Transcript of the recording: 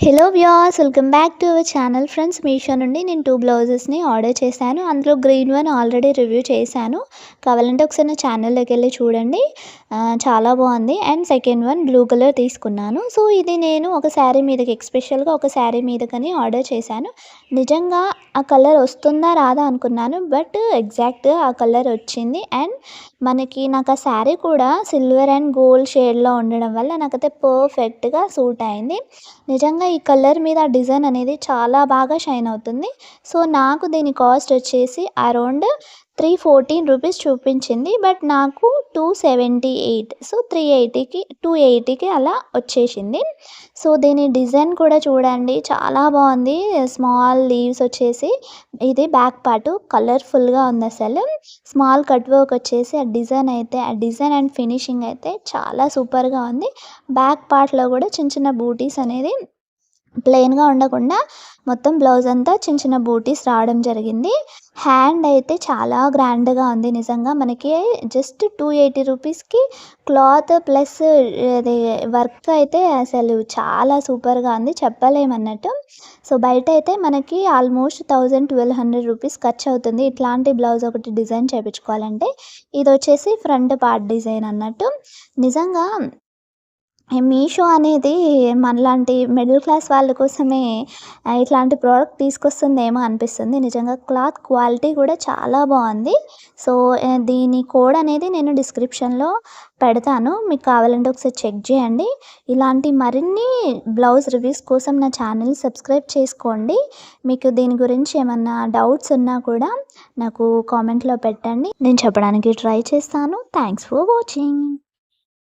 Hello viewers welcome back to our channel friends Meesho నుండి నేను two బ్లౌజెస్ని order చేశాను. అందులో గ్రీన్ వన్ ఆల్రెడీ రివ్యూ చేశాను. కావాలంటే ఒకసారి నా ఛానల్లోకి వెళ్ళి చూడండి. చాలా బాగుంది. And second one blue colour తీసుకున్నాను. సో ఇది నేను ఒక శారీ మీదకి ఎక్స్పెషల్గా ఒక శారీ మీదకని ఆర్డర్ చేశాను. నిజంగా ఆ కలర్ వస్తుందా రాదా అనుకున్నాను. బట్ ఎగ్జాక్ట్గా ఆ కలర్ వచ్చింది. అండ్ మనకి నాకు ఆ శారీ కూడా సిల్వర్ అండ్ గోల్డ్ షేడ్లో ఉండడం వల్ల నాకైతే పర్ఫెక్ట్గా సూట్ అయింది. నిజంగా ఈ కలర్ మీద డిజైన్ అనేది చాలా బాగా షైన్ అవుతుంది. సో నాకు దీని కాస్ట్ వచ్చేసి అరౌండ్ త్రీ ఫోర్టీన్ రూపీస్ చూపించింది. బట్ నాకు two seventy eight so three ఎయిటీకి two ఎయిటీకి అలా వచ్చేసింది. సో దీని డిజైన్ కూడా చూడండి చాలా బాగుంది. స్మాల్ లీవ్స్ వచ్చేసి ఇది బ్యాక్ పార్ట్ కలర్ఫుల్గా ఉంది అసలు. స్మాల్ కట్ వర్క్ వచ్చేసి ఆ డిజైన్ అయితే ఆ డిజైన్ అండ్ ఫినిషింగ్ అయితే చాలా సూపర్గా ఉంది. బ్యాక్ పార్ట్లో కూడా చిన్న చిన్న బూటీస్ అనేది ప్లెయిన్గా ఉండకుండా మొత్తం బ్లౌజ్ అంతా చిన్న చిన్న బూటీస్ రావడం జరిగింది. హ్యాండ్ అయితే చాలా గ్రాండ్గా ఉంది నిజంగా. మనకి జస్ట్ టూ ఎయిటీ రూపీస్కి క్లాత్ ప్లస్ అది వర్క్ అయితే అసలు చాలా సూపర్గా ఉంది. చెప్పలేమన్నట్టు. సో బయట అయితే మనకి almost thousand twelve hundred rupees ఖర్చు అవుతుంది. ఇట్లాంటి బ్లౌజ్ ఒకటి డిజైన్ చేయించుకోవాలంటే ఇది వచ్చేసి ఫ్రంట్ పార్ట్ డిజైన్ అన్నట్టు. నిజంగా మీషో అనేది మనలాంటి మిడిల్ క్లాస్ వాళ్ళ కోసమే ఇట్లాంటి ప్రోడక్ట్ తీసుకొస్తుందేమో అనిపిస్తుంది. నిజంగా క్లాత్ క్వాలిటీ కూడా చాలా బాగుంది. సో దీని కోడ్ అనేది నేను డిస్క్రిప్షన్లో పెడతాను. మీకు కావాలంటే ఒకసారి చెక్ చేయండి. ఇలాంటి మరిన్ని బ్లౌజ్ రివ్యూస్ కోసం నా ఛానల్ సబ్స్క్రైబ్ చేసుకోండి. మీకు దీని గురించి ఏమన్నా డౌట్స్ ఉన్నా కూడా నాకు కామెంట్లో పెట్టండి. నేను చెప్పడానికి ట్రై చేస్తాను. Thanks for watching.